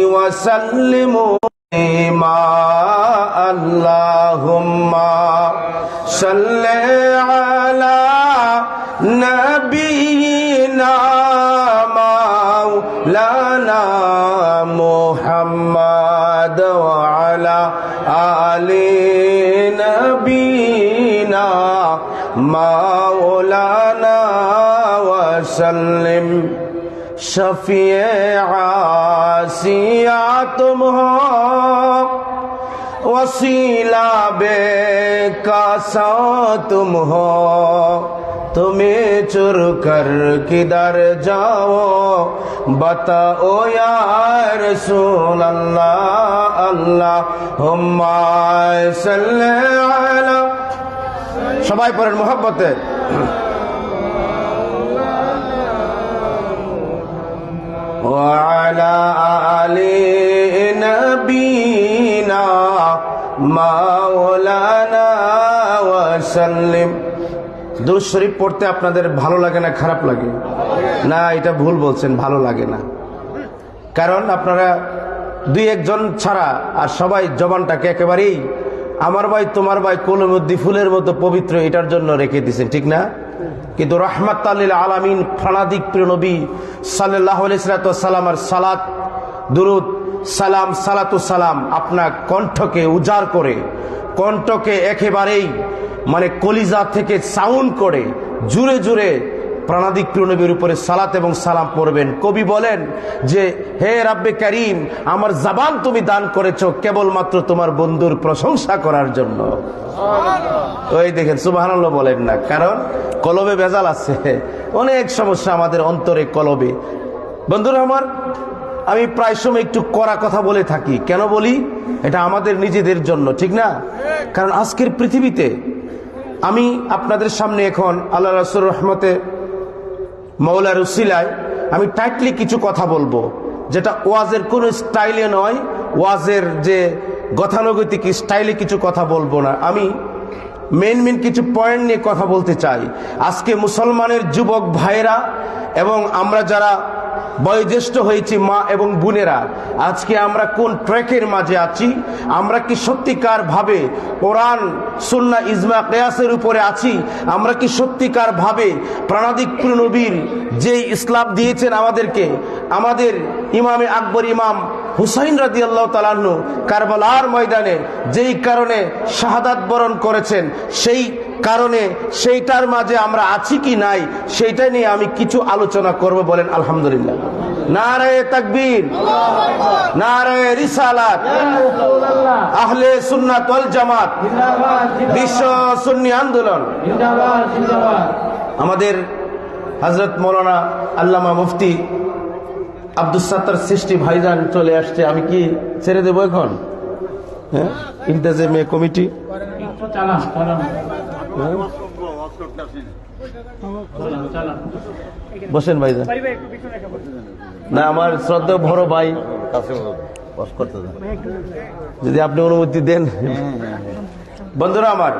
وسلموا ما اللهم صل على نبينا مولانا محمد وعلى آل نبينا مولانا وسلم شفیع वसीया तुम हो वसीला बेकासा तुम हो तुम्हें चुर कर किधर जाओ बताओ यार रसूल अल्लाह अल्लाह हुम्मा সবাই পড়েন মোহাম্মতে وعلى মাওলানা, ওয়াসাল্লিম। শরীফ পড়তে আপনাদের ভালো লাগে না, খারাপ লাগে? না, এটা ভুল বলছেন, ভালো লাগে না। কারণ আপনারা দুই একজন ছাড়া আর সবাই জবানটাকে একেবারেই আমার ভাই, তোমার ভাই, কলমদ্দি ফুলের মতো পবিত্র, এটার জন্য রেখে দিয়েছেন, ঠিক না? কিন্তু রহমাত আলামিন ফানাদিক প্রিয় নবী সাল্লাহ সালাম আর সালাত, দুরুদ সালাম সালাতু সালাম আপনার কণ্ঠকে উজাড় করে কণ্ঠকে একেবারেই মানে কলিজা থেকে সাউন্ড করে জুড়ে জুড়ে প্রাণাদিক প্রিয়নবীর উপরে সালাত এবং সালাম পড়বেন। কবি বলেন যে হে রাব্বে করিম আমার জাবান তুমি দান করেছ কেবলমাত্র তোমার বন্ধুর প্রশংসা করার জন্য। ওই দেখেন সুবাহান বলেন না কারণ কলবে ভেজাল আছে। অনেক সমস্যা আমাদের অন্তরে কলবে। বন্ধুরা আমার আমি প্রায় সময় একটু কড়া কথা বলে থাকি। কেন বলি? এটা আমাদের নিজেদের জন্য, ঠিক না? কারণ আজকের পৃথিবীতে আমি আপনাদের সামনে এখন আল্লাহ রসুল রহমতে মৌলা রুসিলায় আমি টাইটলি কিছু কথা বলব, যেটা ওয়াজের কোনো স্টাইলে নয়, ওয়াজের যে গতানুগতিক স্টাইলে কিছু কথা বলব না। আমি মেন মেন কিছু পয়েন্ট নিয়ে কথা বলতে চাই। আজকে মুসলমানের যুবক ভাইরা এবং আমরা যারা বয়োজ্যেষ্ঠ হয়েছি মা এবং বোনেরা। আজকে আমরা কোন ট্র্যাকের মাঝে আছি? আমরা কি সত্যিকার ভাবে কোরআন সুন্না ইজমা, কেয়াসের উপরে আছি? আমরা কি সত্যিকার ভাবে প্রাণাদিক নবীর যে ইসলাম দিয়েছেন আমাদেরকে? আমাদের ইমামে আকবর ইমাম হুসাইন রাজি আল্লাহ তালান্ন কারবালার ময়দানে যেই কারণে শাহাদাত বরণ করেছেন, সেই কারণে সেইটার মাঝে আমরা আছি কি নাই, সেইটা নিয়ে আমি কিছু আলোচনা করব বলেন আলহামদুলিল্লাহ। নারায় তাকবীর, নারায় রিসালাত, আহলে সুন্নাত জামাত, বিশ্ব সুন্নি আন্দোলন। আমাদের হজরত মৌলানা আল্লামা মুফতি আব্দুল সাত্তার সৃষ্টি ভাইজান চলে আসছে, আমি কি ছেড়ে দেবো এখন? হ্যাঁ? ইন্টাজেমে কমিটি? বসেন ভাইজান না, আমার শ্রদ্ধা বড় ভাই। যদি আপনি অনুমতি দেন। বন্ধুরা আমার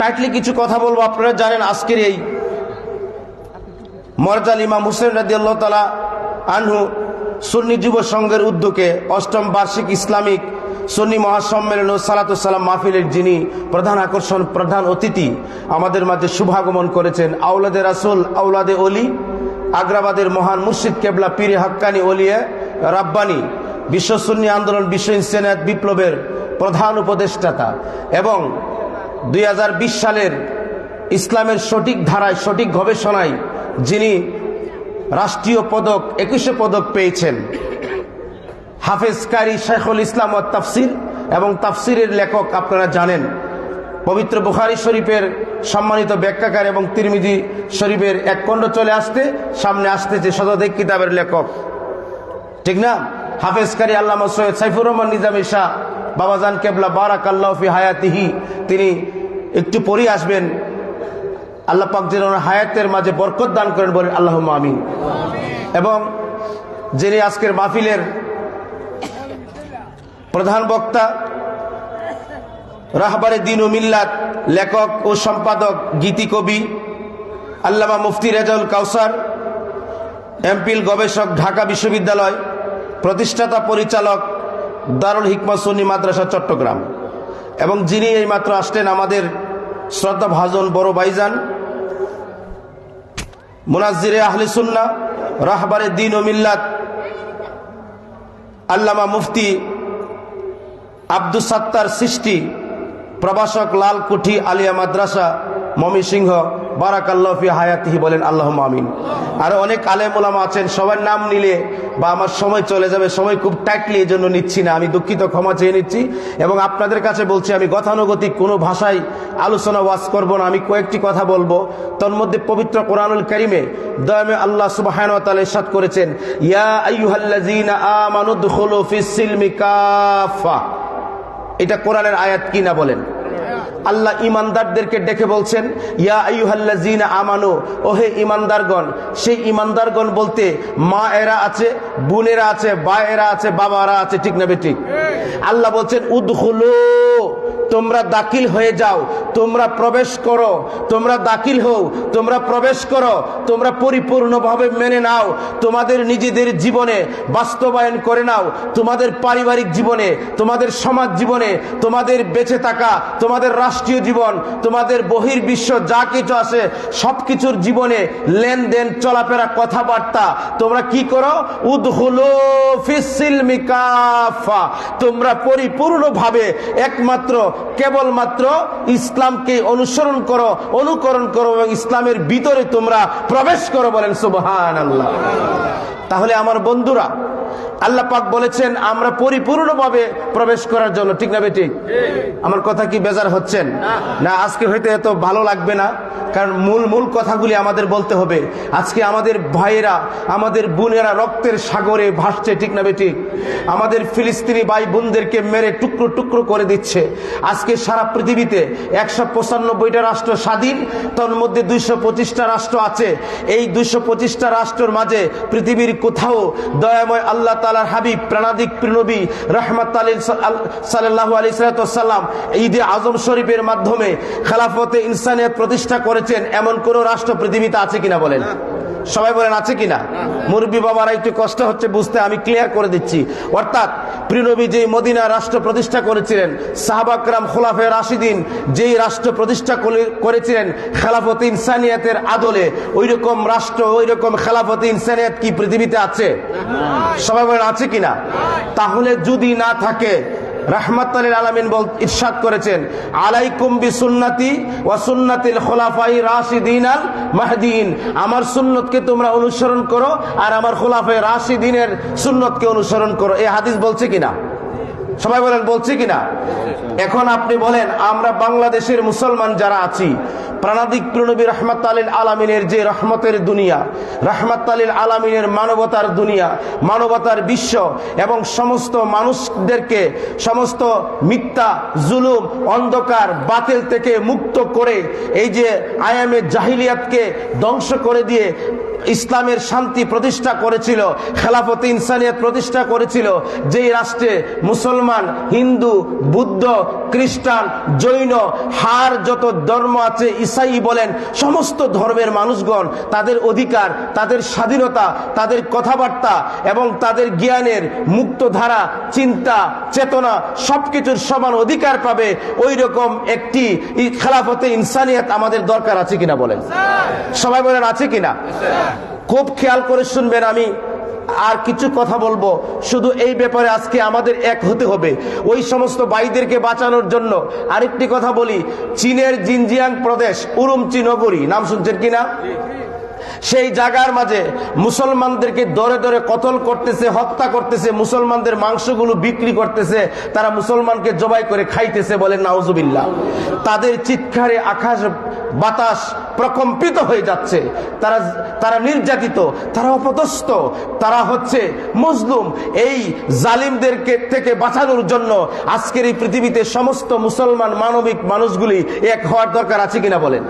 টাইটলি কিছু কথা বলব। আপনারা জানেন আজকের এই মরজাল ইমাম হুসেন রাজি আল্লাহ আনহু সুন্নি যুব সংঘের উদ্যোগে অষ্টম বার্ষিক ইসলামিক সুন্নি মহাসম্মেলন ও সালাতুসাল্লাম মাহফিলের যিনি প্রধান আকর্ষণ, প্রধান অতিথি, আমাদের মাঝে শুভাগমন করেছেন আউলাদে রাসুল আউলাদে অলি আগ্রাবাদের মহান মুর্শিদ কেবলা পীরে হাক্কানি অলিয়া রাব্বানি, বিশ্ব সুন্নি আন্দোলন, বিশ্ব ইনসানিয়াত বিপ্লবের প্রধান উপদেষ্টাতা এবং দুই হাজার বিশ সালের ইসলামের সঠিক ধারায়, সঠিক গবেষণায় যিনি রাষ্ট্রীয় পদক, একুশে পদক পেয়েছেন। হাফেজ কারি শেখুল ইসলাম ও তাফসির এবং তাফসিরের লেখক আপনারা জানেন। পবিত্র বুখারি শরীফের সম্মানিত ব্যাখ্যাকার এবং তিরমিজি শরীফের এক খণ্ড চলে আসতে, সামনে আসতেছে শতাধিক কিতাবের লেখক। ঠিক না? হাফেজ কারি আল্লাহ সৈয়দ সাইফুর রহমান নিজামী শাহ, বাবাজান কেবলা বারাক আল্লাহফি হায়াতিহি, তিনি একটু পরে আসবেন। আল্লাহ পাক যেন হায়াতের মাঝে বরকত দান করেন বলেন আল্লাহ আমিন। এবং যিনি আজকের মাহফিলের প্রধান বক্তা, রাহবারে দিন ও মিল্লাত, লেখক ও সম্পাদক, গীতি কবি, আল্লামা মুফতি রেজাউল কাউসার এমপিল গবেষক, ঢাকা বিশ্ববিদ্যালয়, প্রতিষ্ঠাতা পরিচালক, দারুল হিকমা সুন্নি মাদ্রাসা, চট্টগ্রাম। এবং যিনি এই মাত্র আসলেন আমাদের শ্রদ্ধা ভাজন বড় ভাইজান মুনাজিরে আহলে সুন্না রাহবারে দিন ও মিল্লাত, আল্লামা মুফতি আব্দুল সাত্তার সৃষ্টি, প্রভাষক লাল কুঠি আলিয়া মাদ্রাসা, মমি সিংহ বারাকাল্লাফি হায়াতিহি বলেন আল্লাহ আমিন। আরও অনেক আলেম ওলামা আছেন, সবার নাম নিলে বা আমার সময় চলে যাবে, সময় খুব টাইটলি এই জন্য নিচ্ছি না, আমি দুঃখিত, ক্ষমা চেয়ে নিচ্ছি। এবং আপনাদের কাছে বলছি, আমি গতানুগতিক কোনো ভাষায় আলোচনা ওয়াজ করব না, আমি কয়েকটি কথা বলব। তন্মধ্যে পবিত্র কোরআনুল করিমে দয়ামে আল্লাহ সুবাহান ইরশাদ করেছেন, ইয়া আইয়ুহাল্লাযীনা আমানু দুখুলু ফিস সিলমি কাফা এটা কোরআনের আয়াত কি না বলেন? আল্লাহ ইমানদারদেরকে ডেকে বলছেন ইয়া আইয়ুহাল্লাযীনা আমানু ওহে ইমানদারগণ সেই ইমানদারগণ বলতে মা এরা আছে বোনেরা আছে বা এরা আছে বাবারা আছে ঠিক না বেঠিক আল্লাহ বলছেন উদখুলু তোমরা দাখিল হয়ে যাও, তোমরা প্রবেশ করো, তোমরা দাখিল হও, তোমরা প্রবেশ করো, তোমরা পরিপূর্ণভাবে মেনে নাও, তোমাদের নিজেদের জীবনে বাস্তবায়ন করে নাও, তোমাদের পারিবারিক জীবনে, তোমাদের সমাজ জীবনে, তোমাদের বেঁচে থাকা, তোমাদের রাষ্ট্রীয় জীবন, তোমাদের বহির্বিশ্ব যা কিছু আছে সব কিছুর জীবনে লেনদেন, চলাফেরা, কথাবার্তা, তোমরা কি করো? উদহুলো ফিসিল মিকাফা, তোমরা পরিপূর্ণভাবে একমাত্র কেবলমাত্র ইসলামকে অনুসরণ করো, অনুকরণ করো এবং ইসলামের ভিতরে তোমরা প্রবেশ করো বলেন সুবহান আল্লাহ তাহলে আমার বন্ধুরা আল্লাহ পাক বলেছেন, আমরা পরিপূর্ণভাবে প্রবেশ করার জন্য। ঠিক না বেটি? আমার কথা কি বেজার হচ্ছেন? না, আজকে হয়তো এত ভালো লাগবে না, কারণ মূল মূল কথাগুলি আমাদের বলতে হবে। আজকে আমাদের ভাইয়েরা, আমাদের বোনেরা রক্তের সাগরে ভাসছে, ঠিক না বেটি? আমাদের ফিলিস্তিনি ভাই বোনদেরকে মেরে টুকরো টুকরো করে দিচ্ছে। আজকে সারা পৃথিবীতে একশো পঁচানব্বইটা রাষ্ট্র স্বাধীন, তার মধ্যে দুইশো পঁচিশটা রাষ্ট্র আছে। এই দুইশো পঁচিশটা রাষ্ট্রের মাঝে পৃথিবীর কোথাও দয়াময় আল্লাহ তালার হাবিব প্রাণাদিক প্রণবী রহমত সাল্লাম ঈদে আজম শরীফের মাধ্যমে খেলাফতে ইনসানিয়ত প্রতিষ্ঠা করেছেন। এমন কোন রাষ্ট্র পৃথিবীতে আছে কিনা বলেন? সবাই বলেন আছে কিনা? মুরব্বী বাবারা একটু কষ্ট হচ্ছে বুঝতে আমি ক্লিয়ার করে দিচ্ছি। অর্থাৎ প্রিনবী যেই মদিনা রাষ্ট্র প্রতিষ্ঠা করেছিলেন সাহাবাকরাম খোলাফে রাশিদিন যেই রাষ্ট্র প্রতিষ্ঠা করে- করেছিলেন খেলাফত ইনসানিয়াতের আদলে। ওই রকম রাষ্ট্র ওই রকম খেলাফত ইনসানিয়াত কি পৃথিবীতে আছে? সবাই বলেন আছে কিনা? তাহলে যদি না থাকে রাহমাত আলমিন বল ইরশাদ করেছেন, আলাইকুম বি সুন্নাতি ওয়া সুন্নাতিল খোলাফাই রাশিদিন আল মাহদিন। আমার সুন্নতকে তোমরা অনুসরণ করো আর আমার খোলাফাই রাশিদিনের সুন্নতকে অনুসরণ করো। এই হাদিস বলছে কিনা? সবাই বলেন, বলছে কিনা? এখন আপনি বলেন, আমরা বাংলাদেশের মুসলমান যারা আছি প্রাণাদিক প্রণবী রহমত আলীল আলমিনের যে রহমতের দুনিয়া রহমত আলীল আলমিনের মানবতার দুনিয়া, মানবতার বিশ্ব এবং সমস্ত মানুষদেরকে, সমস্ত মিথ্যা, জুলুম, অন্ধকার, বাতিল থেকে মুক্ত করে, এই যে আয়ামে জাহিলিয়াতকে ধ্বংস করে দিয়ে ইসলামের শান্তি প্রতিষ্ঠা করেছিল খেলাফত ইনসানিয়ত প্রতিষ্ঠা করেছিল যেই রাষ্ট্রে মুসলমান হিন্দু বুদ্ধ খ্রিস্টান জৈন হার যত ধর্ম আছে ইসাই বলেন সমস্ত ধর্মের মানুষগণ তাদের অধিকার তাদের স্বাধীনতা তাদের কথাবার্তা এবং তাদের জ্ঞানের মুক্ত ধারা চিন্তা চেতনা সবকিছুর সমান অধিকার পাবে ওই রকম একটি খেলাফতে ইনসানিয়ত আমাদের দরকার আছে কিনা বলেন? সবাই বলেন আছে কিনা? খুব খেয়াল করে শুনবেন আমি। আর কিছু কথা বলব। শুধু এই ব্যাপারে আজকে আমাদের এক হতে হবে। ওই সমস্ত বাইদেরকে বাঁচানোর জন্য আরেকটি কথা বলি। চীনের জিনজিয়াং প্রদেশ, উরুমচি নগরী। নাম শুনছেন কিনা? সেই জায়গার মাঝে মুসলমানদেরকে দরে দরে কতল করতেছে, হত্যা করতেছে, মুসলমানদের মাংসগুলো বিক্রি করতেছে, তারা মুসলমানকে জবাই করে খাইতেছে বলেন নাউজুবিল্লাহ। তাদের চিৎকারে আকাশ, বাতাস প্রকম্পিত হয়ে যাচ্ছে। তারা তারা নির্যাতিত, তারা অপদস্থ। তারা হচ্ছে মুসলুম। এই জালিমদেরকে থেকে বাঁচানোর জন্য আজকের এই পৃথিবীতে সমস্ত মুসলমান মানবিক মানুষগুলি এক হওয়ার দরকার আছে কিনা বলেন?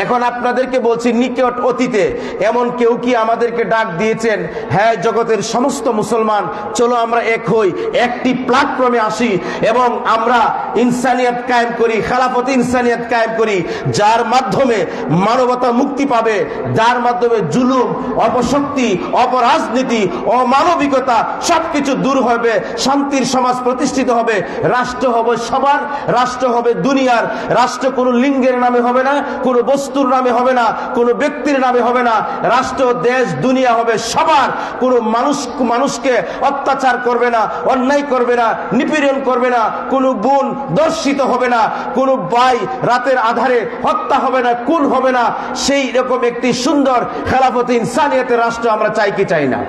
এখন আপনাদেরকে বলছি নিকট অতীতে এমন কেউ কি আমাদেরকে ডাক দিয়েছেন? হ্যাঁ জগতের সমস্ত মুসলমান, চলো আমরা এক হই, একটি প্ল্যাটফর্মে আসি এবং আমরা ইনসানিয়ত কায়েম করি, খেলাফত ইনসানিয়ত কায়েম করি, যার মাধ্যমে মানবতা মুক্তি পাবে, যার মাধ্যমে জুলুম, অপশক্তি, অপরাজনীতি, অমানবিকতা সবকিছু দূর হবে, শান্তির সমাজ প্রতিষ্ঠিত হবে, রাষ্ট্র হবে সবার, রাষ্ট্র হবে দুনিয়ার, রাষ্ট্র কোনো লিঙ্গের নামে হবে না, কোনো বস্তুর নামে হবে না, কোনো ব্যক্তির নামে হবে না। রাষ্ট্র, দেশ, দুনিয়া হবে সবার। কোনো মানুষ, মানুষকে অত্যাচার করবে না, অন্যায় করবে না, নিপীড়ন করবে না, কোনো বোন দর্শিত হবে না, কোনো ভাই রাতের আধারে হত্যা হবে না, খুন হবে না। সেই রকম একটি সুন্দর খেলাফত ইনসানিয়তের রাষ্ট্র আমরা চাই কি চাই না?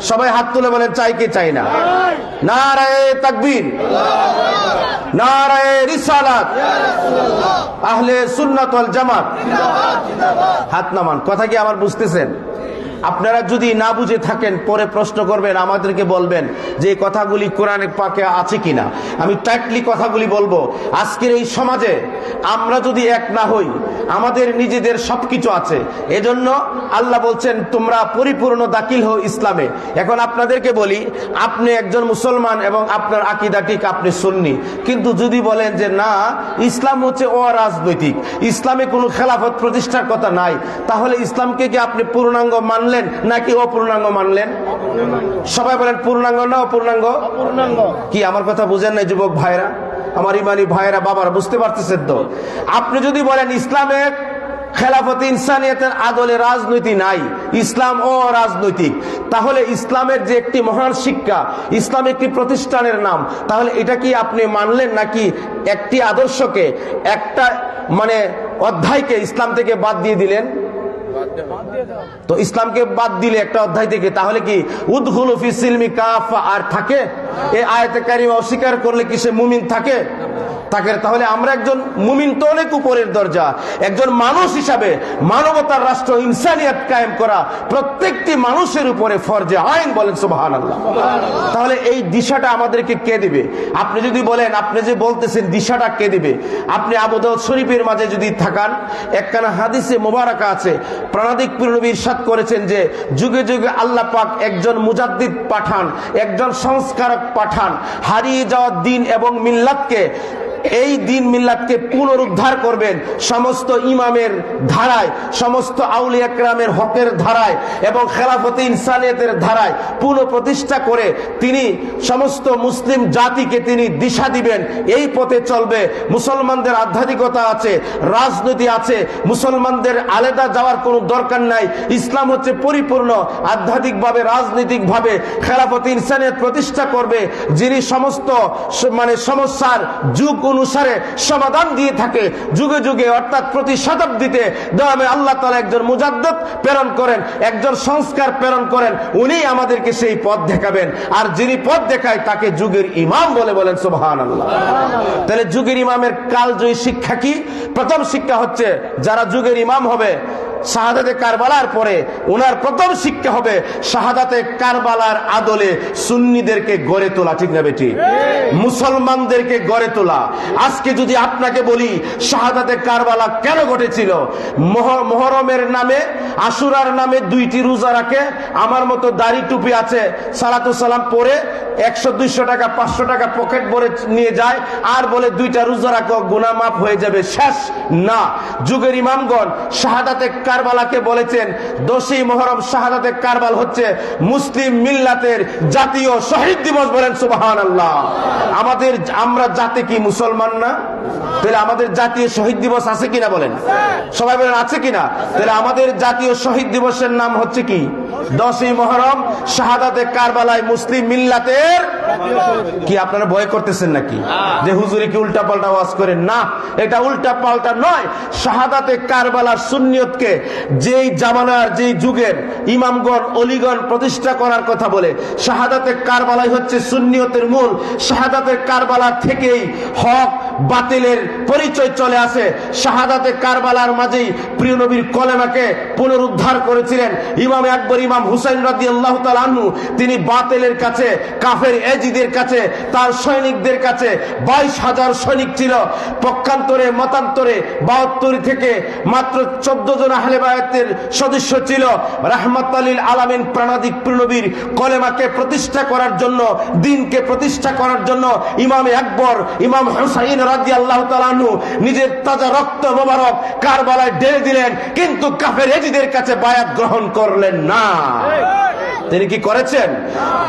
সবাই হাত তুলে বলেন, চাই কি চাই না? নারায়ে তাকবীর। নারায়ে রিসালাত। আহলে সুন্নাত জামাত। হাত নামান। কথা কি আমার বুঝতেছেন। আপনারা যদি না বুঝে থাকেন, পরে প্রশ্ন করবেন, আমাদেরকে বলবেন যে কথাগুলি কোরআনে পাকে আছে কিনা। আমি টাইটলি কথাগুলি বলব। আজকের এই সমাজে আমরা যদি এক না হই, আমাদের নিজেদের সবকিছু আছে। এজন্য আল্লাহ বলছেন, তোমরা পরিপূর্ণ দাখিল হও ইসলামে। এখন আপনাদেরকে বলি, আপনি একজন মুসলমান এবং আপনার আকিদা ঠিক, আপনি সুন্নি। কিন্তু যদি বলেন যে, না, ইসলাম হচ্ছে অরাজনৈতিক, ইসলামে কোনো খেলাফত প্রতিষ্ঠার কথা নাই, তাহলে ইসলামকে কি আপনি পূর্ণাঙ্গ মানলেন নাকি অপূর্ণাঙ্গ মানলেন? সবাই বলেন পূর্ণাঙ্গ না অপূর্ণাঙ্গ? কি আমার কথা বুঝেন না যুবক ভাইরা আমার ইমানি ভাইরা বাবার বুঝতে পারতেছেন তো? আপনি যদি বলেন ইসলামের খেলাফত ইনসানিয়তের আদলে রাজনীতি নাই ইসলাম ও রাজনৈতিক তাহলে ইসলামের যে একটি মহান শিক্ষা ইসলাম একটি প্রতিষ্ঠানের নাম তাহলে এটা কি আপনি মানলেন নাকি একটি আদর্শকে একটা মানে অধ্যায়কে ইসলাম থেকে বাদ দিয়ে দিলেন? তো ইসলামকে বাদ দিলে একটা অধ্যায় থেকে তাহলে কি? উদ্ঘুল আর থাকে? এ আয়তে কারিমা অস্বীকার করলে কি সে মুমিন থাকে? থাকে তাহলে আমরা একজন মুমিন তো অনেক উপরের দরজা একজন মানুষ হিসাবে মানবতার রাষ্ট্র ইনসানিয়াত কায়েম করা প্রত্যেকটি মানুষের উপরে ফরজে আইন বলেন সুবাহান আল্লাহ তাহলে এই দিশাটা আমাদেরকে কে দিবে? আপনি যদি বলেন আপনি যে বলতেছেন দিশাটা কে দিবে? আপনি আবুদাউদ শরীফের মাঝে যদি থাকান একখানা হাদিসে মোবারকা আছে প্রাণাদিক নবী ইরশাদ করেছেন যে যুগে যুগে আল্লাহ পাক একজন মুজাদ্দিদ পাঠান একজন সংস্কারক পাঠান হারিয়ে যাওয়া দিন এবং মিল্লাতকে এই দিন মিল্লাতকে পুনরুদ্ধার করবেন সমস্ত ইমামের ধারায়, সমস্ত আউলি একরামের হকের ধারায় এবং খেলাফতে ইনসানিয়তের ধারায় পুনঃপ্রতিষ্ঠা করে তিনি সমস্ত মুসলিম জাতিকে তিনি দিশা দিবেন। এই পথে চলবে। মুসলমানদের আধ্যাত্মিকতা আছে, রাজনীতি আছে, মুসলমানদের আলাদা যাওয়ার কোনো দরকার নাই। ইসলাম হচ্ছে পরিপূর্ণ, আধ্যাত্মিকভাবে, রাজনৈতিকভাবে খেলাফত ইনসানিয়ত প্রতিষ্ঠা করবে। যিনি সমস্ত মানে সমস্যার যুগ অনুসারে সমাধান দিয়ে থাকে। যুগে যুগে, অর্থাৎ প্রতি শতাব্দীতে দয়ামে আল্লাহ তালা একজন মুজাদ্দত প্রেরণ করেন, একজন সংস্কার প্রেরণ করেন, উনি আমাদেরকে সেই পথ দেখাবেন। আর যিনি পথ দেখায়, তাকে যুগের ইমাম বলে বলেন সুবহান আল্লাহ তাহলে যুগের ইমামের কালজয়ী শিক্ষা কি? প্রথম শিক্ষা হচ্ছে, যারা যুগের ইমাম হবে শাহাদাতে কারবালার পরে ওনার প্রথম শিক্ষা হবে শাহাদাতে কারবালার আদলে সুন্নিদেরকে গড়ে তোলা, ঠিক না বেটি? মুসলমানদেরকে গড়ে তোলা। আজকে যদি আপনাকে বলি, শাহাদাতে কারবালা কেন ঘটেছিল? মহরমের নামে, আশুরার নামে দুইটি রোজা রাখে, আমার মতো দাড়ি টুপি আছে, সালাতু সালাম পরে একশো, দুইশো টাকা, পাঁচশো টাকা পকেট ভরে নিয়ে যায়, আর বলে দুইটা রোজা রাখো গুনা মাফ হয়ে যাবে, শেষ না। যুগের ইমামগণ শাহাদাতে কারবালাকে বলেছেন, দোষী মহরম শাহাদাতে কারবাল হচ্ছে মুসলিম মিল্লাতের জাতীয় শহীদ দিবস বলেন সুবাহান আল্লাহ আমাদের, আমরা জাতি কি মুসলমান না? তাহলে আমাদের জাতীয় শহীদ দিবস আছে কিনা বলেন? সবাই বলেন, আছে কিনা? তাহলে আমাদের জাতীয় শহীদ দিবসের নাম হচ্ছে কি? দশই মহরম শাহাদাতে কারবালায় মুসলিম মিল্লাতের কি আপনারা ভয় করতেছেন নাকি? যে হুজুরি কি উল্টা পাল্টা ওয়াজ করেন? না, এটা উল্টা পাল্টা নয়। শাহাদাতে কারবালার সুন্নিয়তকে যেই জামানার যেই যুগের ইমামগণ, অলিগণ প্রতিষ্ঠা করার কথা বলে শাহাদাতে কারবালাই হচ্ছে সুন্নিয়তের মূল। শাহাদাতে কারবালা থেকেই হক বাতিলের পরিচয় চলে আসে। শাহাদাতে কারবালার মাঝেই প্রিয় নবীর কলেমাকে পুনরুদ্ধার করেছিলেন ইমাম আকবর, ইমাম হুসাইন রাদি আল্লাহ আনহু। তিনি বাতিলের কাছে, কাফের এজিদের কাছে, তার সৈনিকদের কাছে বাইশ হাজার সৈনিক ছিল। পক্ষান্তরে, মতান্তরে বাহাত্তর থেকে মাত্র চোদ্দ জন আহলে বায়াতের সদস্য ছিল রাহমাত আলীল আলামিন প্রাণাদিক প্রণবীর কলেমাকে প্রতিষ্ঠা করার জন্য, দিনকে প্রতিষ্ঠা করার জন্য ইমাম আকবর, ইমাম হুসাইন রাজি আল্লাহ তালানু নিজের তাজা রক্ত মোবারক কারবালায় ঢেলে দিলেন, কিন্তু কাফের এজিদের কাছে বায়াত গ্রহণ করলেন না। তিনি কি করেছেন?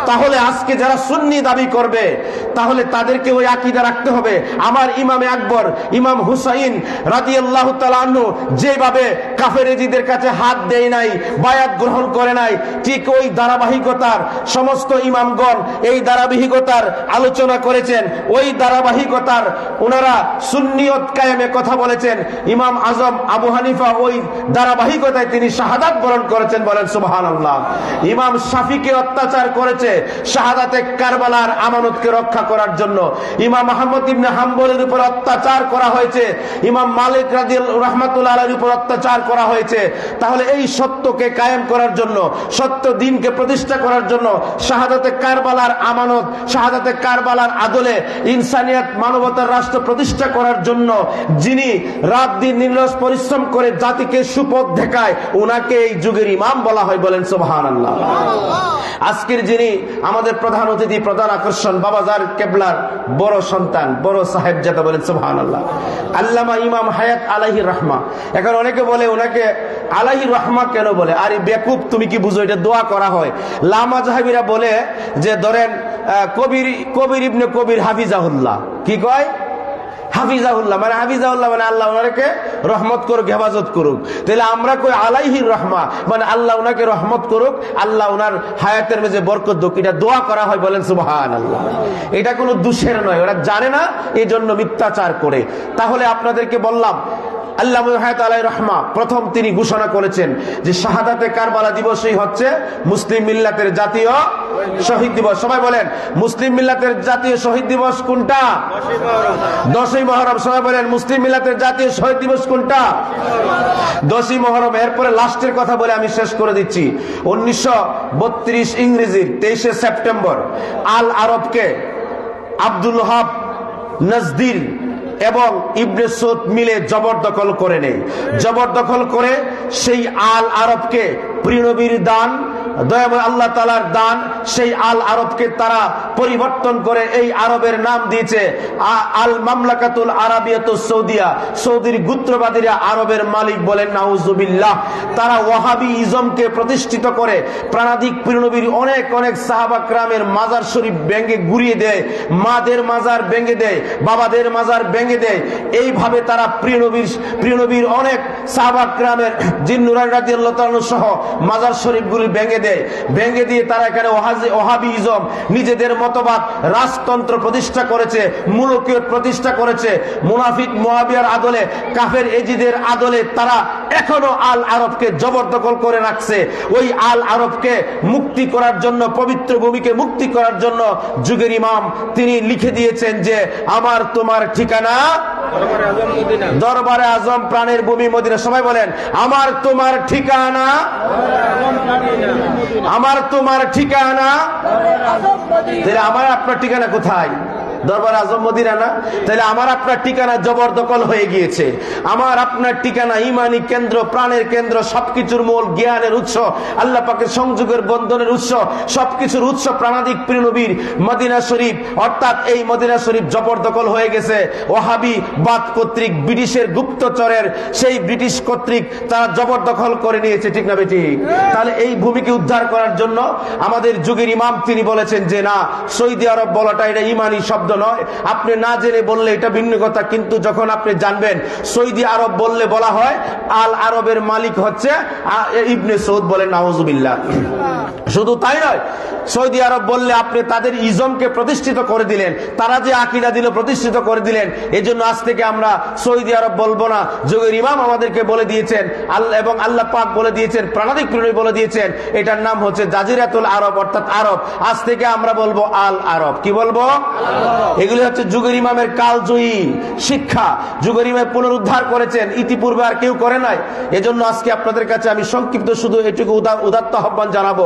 তাহলে আজকে যারা সুন্নি দাবি করবে, তাহলে তাদেরকে ওই আকিদা রাখতে হবে। আমার ইমামে আকবর, ইমাম হুসাইন রাজি আল্লাহ যেভাবে কাফের এজিদের কাছে হাত দেয় নাই, বায়াত গ্রহণ করে নাই, ঠিক ওই ধারাবাহিকতার সমস্ত ইমামগণ এই ধারাবাহিকতার আলোচনা করেছেন। ওই ধারাবাহিকতার ওনারা সুন্নিয়ত কায়েমে কথা বলেছেন। ইমাম আজম আবু হানিফা ওই ধারাবাহিকতায় তিনি শাহাদাত বরণ করেছেন বলেন আল্লাহ ইমাম শাফিকে অত্যাচার করেছে শাহাদাতে কারবালার আমানতকে রক্ষা করার জন্য। ইমাম মাহমুদ ইবনে হাম্বলের উপর অত্যাচার করা হয়েছে। ইমাম মালিক রাদিল রহমাতুল্লাহ আলাইহির উপর অত্যাচার করা হয়েছে। তাহলে এই সত্যকে কায়েম করার জন্য, সত্য দিনকে প্রতিষ্ঠা করার জন্য শাহাদাতে কারবালার আমানত, শাহাদাতে কারবালার আদলে ইনসানিয়াত মানবতার রাষ্ট্র প্রতিষ্ঠা করার জন্য যিনি রাত দিন নির্লস পরিশ্রম করে জাতিকে সুপথ দেখায় ওনাকে এই যুগের ইমাম বলা হয় বলেন সোহান আল্লাহ আজকের যিনি আমাদের প্রধান অতিথি, প্রধান আকর্ষণ, বাবাজার কেবলার বড় সন্তান, বড় সাহেব যেটা বলেন সোহান আল্লাহ আল্লামা ইমাম হায়াত আলাহি রহমা। এখন অনেকে বলে, ওনাকে আলাহি রহমা কেন বলে? আরে বেকুব, তুমি কি বুঝো, এটা দোয়া করা হয়। লামা জাহাবিরা বলে যে, ধরেন কবির কবির ইবনে কবির হাফিজাহুল্লাহ। কি কয়? হাফিজাহুল্লাহ মানে হাফিজাউল্লাহ মানে আল্লাহ ওনাকে রহমত করুক, হেফাজত করুক। তাহলে আমরা কই আলাইহির রহমা মানে আল্লাহ ওনাকে রহমত করুক, আল্লাহ ওনার হায়াতের মেঝে বরকত দুঃখ এটা দোয়া করা হয় বলেন সুবাহান আল্লাহ এটা কোনো দুষের নয়, ওরা জানে না এই জন্য মিথ্যাচার করে। তাহলে আপনাদেরকে বললাম আল্লাহ আলাই রহমা প্রথম তিনি ঘোষণা করেছেন যে শাহাদাতে কারবালা দিবসই হচ্ছে মুসলিম মিল্লাতের জাতীয় শহীদ দিবস। সবাই বলেন, মুসলিম মিল্লাতের জাতীয় শহীদ দিবস কোনটা? দশই মহরম। সবাই বলেন, মুসলিম মিল্লাতের জাতীয় শহীদ দিবস কোনটা? দশই মহরম। এরপরে লাস্টের কথা বলে আমি শেষ করে দিচ্ছি। উনিশশো বত্রিশ ইংরেজির তেইশে সেপ্টেম্বর, আল আরবকে আব্দুল হাব নজদির এবং ইবনে সৌদ মিলে জবরদখল করে নেই জবরদখল করে সেই আল আরবকে প্রিয়নবীর দান আল্লাহ তালার দান সেই আল আরবকে তারা পরিবর্তন করে এই আরবের নাম দিয়েছে। আল মামলাকাতুল সৌদিয়া। সৌদির গুত্রবাদীরা আরবের মালিক বলেন নাউজুবিল্লাহ। তারা ওয়াহাবি ইজমকে প্রতিষ্ঠিত করে প্রাণাদিক প্রিয়নবীর অনেক অনেক সাহাবা ক্রামের মাজার শরীফ ব্যঙ্গে ঘুরিয়ে দেয়, মাদের মাজার ব্যঙ্গে দেয়, বাবাদের মাজার ব্যঙ্গে দেয়। এইভাবে তারা প্রিয়নবীর প্রিয়নবীর অনেক সাহাবা ক্রামের জিন্নুরান রাজি আল্লাহ সহ মাজার শরীফগুলি ব্যঙ্গে দেয়। ব্যঙ্গে দিয়ে তারা এখানে ওহাজি- ওহাবি ইজম নিজেদের মতবাদ রাজতন্ত্র প্রতিষ্ঠা করেছে মুলকীয় প্রতিষ্ঠা করেছে। মুনাফিক আদলে, কাফের এজিদের আদলে তারা এখনও আল আরবকে জবরদখল করে রাখছে। ওই আল আরবকে মুক্তি করার জন্য, পবিত্র ভূমিকে মুক্তি করার জন্য যুগের ইমাম তিনি লিখে দিয়েছেন যে, আমার তোমার ঠিকানা দরবারে আজম প্রাণের ভূমি মদিনা। সবাই বলেন আমার তোমার ঠিকানা? আমার তোমার ঠিকানা? আমার আপনার ঠিকানা কোথায়? দরবার আজম মদিনা না তাহলে আমার আপনার ঠিকানা জবরদখল হয়ে গিয়েছে। আমার আপনার ঠিকানা ইমানি কেন্দ্র, প্রাণের কেন্দ্র, সবকিছুর মূল জ্ঞানের উৎস, আল্লাহ পাকের সংযোগের বন্ধনের উৎস, সবকিছুর উৎস প্রাণাদিক প্রিয়নবীর মদিনা শরীফ। অর্থাৎ এই মদিনা শরীফ জবরদখল হয়ে গেছে। ওহাবি বাদ কর্তৃক ব্রিটিশের গুপ্তচরের সেই ব্রিটিশ কর্তৃক তারা জবরদখল করে নিয়েছে, ঠিক না বেটি? তাহলে এই ভূমিকে উদ্ধার করার জন্য আমাদের যুগের ইমাম তিনি বলেছেন যে, না, সৌদি আরব বলাটা এটা ইমানি শব্দ নয়। আপনি না জেনে বললে এটা ভিন্ন কথা, কিন্তু যখন আপনি জানবেন, সৌদি আরব বললে বলা হয়, আল আরবের মালিক হচ্ছে ইবনে সৌদ বলেন নাউজুবিল্লাহ। শুধু তাই নয়, সৌদি আরব বললে আপনি তাদের ইজমকে প্রতিষ্ঠিত করে দিলেন, তারা যে আকিদা দিল প্রতিষ্ঠিত করে দিলেন এই জন্য আজ থেকে আমরা সৌদি আরব বলব না। যুগের ইমাম আমাদেরকে বলে দিয়েছেন আল্লাহ এবং আল্লাহ পাক বলে দিয়েছেন প্রাণাদিক প্রেরণী বলে দিয়েছেন, এটার নাম হচ্ছে জাজিরাতুল আরব, অর্থাৎ আরব। আজ থেকে আমরা বলব আল আরব। কি বলব? এগুলি হচ্ছে যুগের ইমামের কালজয়ী শিক্ষা। যুগের ইমাম পুনরুদ্ধার করেছেন, ইতিপূর্বে আর কেউ করে নাই। এজন্য আজকে আপনাদের কাছে আমি সংক্ষিপ্ত শুধু এটুকু উদাত্ত আহ্বান জানাব।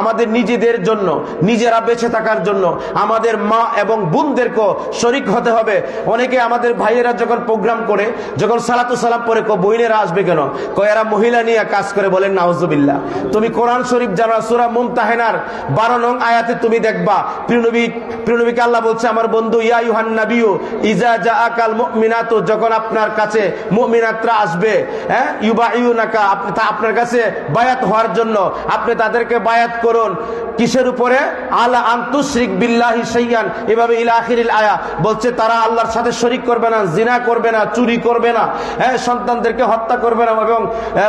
আমাদের নিজেদের জন্য, নিজেরা বেঁচে থাকার জন্য আমাদের মা এবং বোনদেরকেও শরিক হতে হবে। অনেকে আমাদের ভাইয়েরা যখন প্রোগ্রাম করে, যখন সালাতু সালাম পরে ক বইনেরা আসবে কেন? কয়, এরা মহিলা নিয়ে কাজ করে বলেন, নাউজুবিল্লাহ। তুমি কোরআন শরীফ জানা, সুরা মুমতাহেনার বারো নং আয়াতে তুমি দেখবা প্রিয়নবী প্রিয়নবীকে আল্লাহ বলছে, আমার বন্ধু, ইয়া ইউহান নাবিউ ইজা জা আকাল মুমিনাত, যখন আপনার কাছে মুমিনাতরা আসবে হ্যাঁ ইউবা ইউনাকা আপনি আপনার কাছে বায়াত হওয়ার জন্য, আপনি তাদেরকে বায়াত করুন। কিসের উপরে? আলা আন্তুশরিক বিল্লাহি সাইয়ান এভাবে ইলা আয়া, বলছে তারা আল্লাহর সাথে শরিক করবে না, জিনা করবে না, চুরি করবে না হ্যাঁ সন্তানদেরকে হত্যা করবে না এবং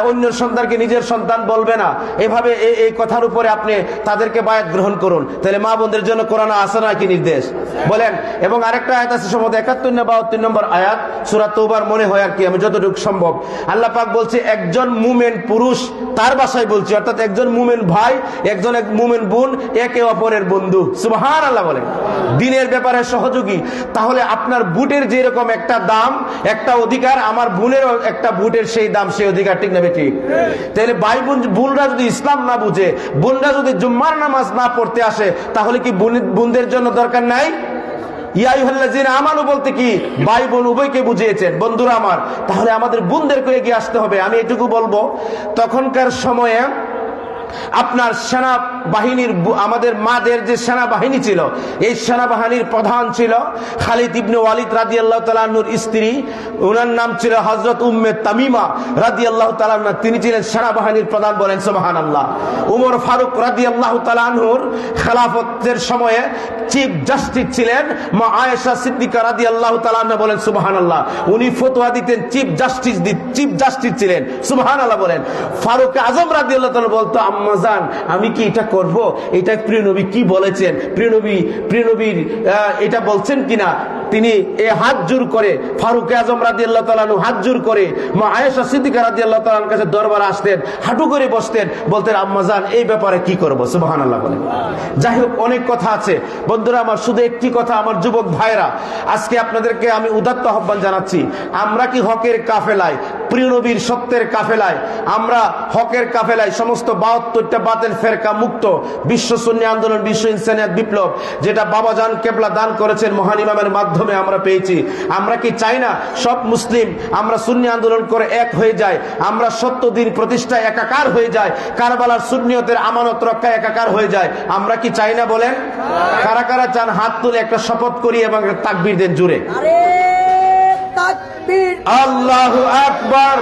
অন্য সন্তানকে নিজের সন্তান বলবে না। এভাবে এই কথার উপরে আপনি তাদেরকে বায়াত গ্রহণ করুন। তাহলে মা বোনদের জন্য কোরআন আসে না কি নির্দেশ? বলেন। এবং আরেকটা আয়াত আছে সম্ভবত একাত্তর না বাহাত্তর নম্বর আয়াত সুরাত তৌবার মনে হয় আর কি, আমি যতটুকু সম্ভব। আল্লাহ পাক বলছে, একজন মুমেন পুরুষ তার বাসায় বলছি, অর্থাৎ একজন মুমেন ভাই, একজন এক মুমেন বোন, একে অপরের বন্ধু। সুবহান আল্লাহ বলেন। দিনের ব্যাপারে সহযোগী। তাহলে আপনার বুটের যেরকম একটা দাম, একটা অধিকার, আমার বোনের একটা বুটের সেই দাম, সেই অধিকার, ঠিক নেবে ঠিক তাহলে ভাই বোন, বোনরা যদি ইসলাম না বুঝে, বোনরা যদি জুম্মার নামাজ না পড়তে আসে, তাহলে কি বোন- বোনদের জন্য দরকার নাই? ইয়াইহাল্লাযীনা আমানু বলতে কি? ভাই বোন, উভয়কে বুঝিয়েছেন, বন্ধুরা আমার, তাহলে আমাদের বোনদেরকে এগিয়ে আসতে হবে, আমি এটুকু বলব। তখনকার সময়ে আপনার সেনা বাহিনীর আমাদের মাদের যে সেনাবাহিনী ছিল, এই সেনাবাহিনীর প্রধান ছিল খালিদ ইবনে ওয়ালিদ রাজি আল্লাহ তালাহুর স্ত্রী। ওনার নাম ছিল হজরত উম্মে তামিমা রাজি আল্লাহ তালান্না তিনি ছিলেন সেনাবাহিনীর প্রধান বলেন সোহান আল্লাহ উমর ফারুক রাজি আল্লাহ তালাহুর খেলাফতের সময়ে চিফ জাস্টিস ছিলেন। মা আয়েশা সিদ্দিকা রাদি আল্লাহ তালান্না বলেন সুবাহান আল্লাহ উনি ফতোয়া দিতেন, চিফ জাস্টিস চিফ জাস্টিস ছিলেন সুবাহান আল্লাহ বলেন। ফারুক আজম রাদি আল্লাহ তালা বলতো আম্মাজান আমি কি এটা করব? এটা প্রিয় নবী কি বলেছেন? প্রিয় নবী প্রিয় নবীর এটা বলছেন কিনা? তিনি এ হাত জোর করে ফারুক আজম রাদি আল্লাহ হাত জোর করে মা আয়েশা সিদ্দিকা রাদি আল্লাহ কাছে দরবারে আসতেন, হাঁটু করে বসতেন, বলতেন আম্মাজান এই ব্যাপারে কি করব? সুবাহান আল্লাহ বলেন। যাই হোক, অনেক কথা আছে। বন্ধুরা, আমার শুধু একটি কথা, আমার যুবক ভাইরা আজকে আপনাদেরকে আমি উদাত্ত আহ্বান জানাচ্ছি। আমরা কি হকের কাফেলায়, প্রিয় নবীর সত্যের কাফেলায়, আমরা হকের কাফেলায় সমস্ত বাহাত্তরটা বাতেল ফেরকা মুক্ত, বিশ্ব সুন্নি আন্দোলন, বিশ্ব ইনসানিয়াত বিপ্লব, যেটা বাবা বাবাজান কেবলা দান করেছেন মহান ইমামের মাধ্যমে আমরা পেয়েছি। আমরা কি চাই না সব মুসলিম আমরা সুন্নি আন্দোলন করে এক হয়ে যায় আমরা সত্য দিন প্রতিষ্ঠায় একাকার হয়ে যায় কারবালার সুন্নিয়তের আমানত রক্ষা একাকার হয়ে যায় আমরা কি চাই না বলেন? কারা কারা চান হাত তুলে একটা শপথ করি এবং তাকবির দেন জুড়ে। আল্লাহ আকবার।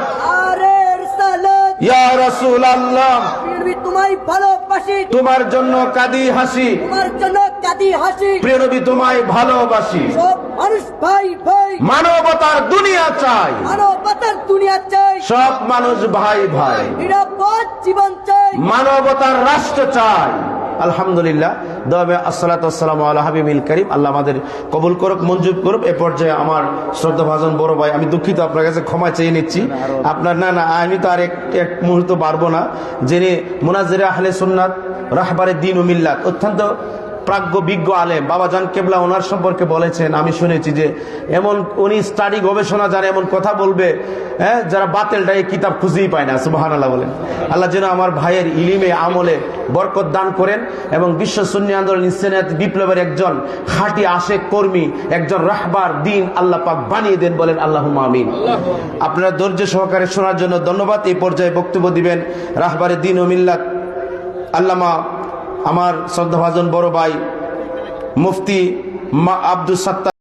ইয়া রাসূল আল্লাহ পৃথিবী তোমায় ভালোবাসি। তোমার জন্য কাঁদি হাসি। তোমার জন্য কাঁদি হাসি। প্রিয় নবী তোমায় ভালোবাসি। সব মানুষ ভাই ভাই। মানবতার দুনিয়া চাই। মানবতার দুনিয়া চাই। সব মানুষ ভাই ভাই। নিরাপদ জীবন চাই। মানবতার রাষ্ট্র চাই। আলহামদুলিল্লাহ। দমে আসসালাতাম আল্লাহ হাবিবিল করিম। আল্লাহ আমাদের কবুল করুক, মঞ্জুর করুক। এ পর্যায়ে আমার শ্রদ্ধাভাজন বড় ভাই, আমি দুঃখিত আপনার কাছে ক্ষমা চেয়ে নিচ্ছি। আপনার না না, আমি তো আর এক এক মুহূর্ত পারব না। যিনি মোনাজিরা আহলে সুন্নাত, রাহবারে দিন ও মিল্লাত, অত্যন্ত প্রাজ্ঞ, বিজ্ঞ আলেম। বাবা জান কেবলা ওনার সম্পর্কে বলেছেন, আমি শুনেছি যে এমন উনি স্টাডি গবেষণা, যারা এমন কথা বলবে হ্যাঁ যারা বাতেলটা এই কিতাব খুঁজেই পায় না সুবাহান আল্লাহ বলেন। আল্লাহ যেন আমার ভাইয়ের ইলিমে, আমলে বরকত দান করেন এবং বিশ্ব সুন্নি আন্দোলন ইসলামিয়াত বিপ্লবের একজন খাঁটি আশেক কর্মী, একজন রাহবার দিন আল্লাহ পাক বানিয়ে দেন বলেন আল্লাহ আমিন। আপনারা ধৈর্য সহকারে শোনার জন্য ধন্যবাদ। এই পর্যায়ে বক্তব্য দিবেন রাহবারের দিন ও মিল্লাত আল্লামা আমার শ্রদ্ধাভাজন বড় ভাই মুফতি মা আব্দুল সত্তার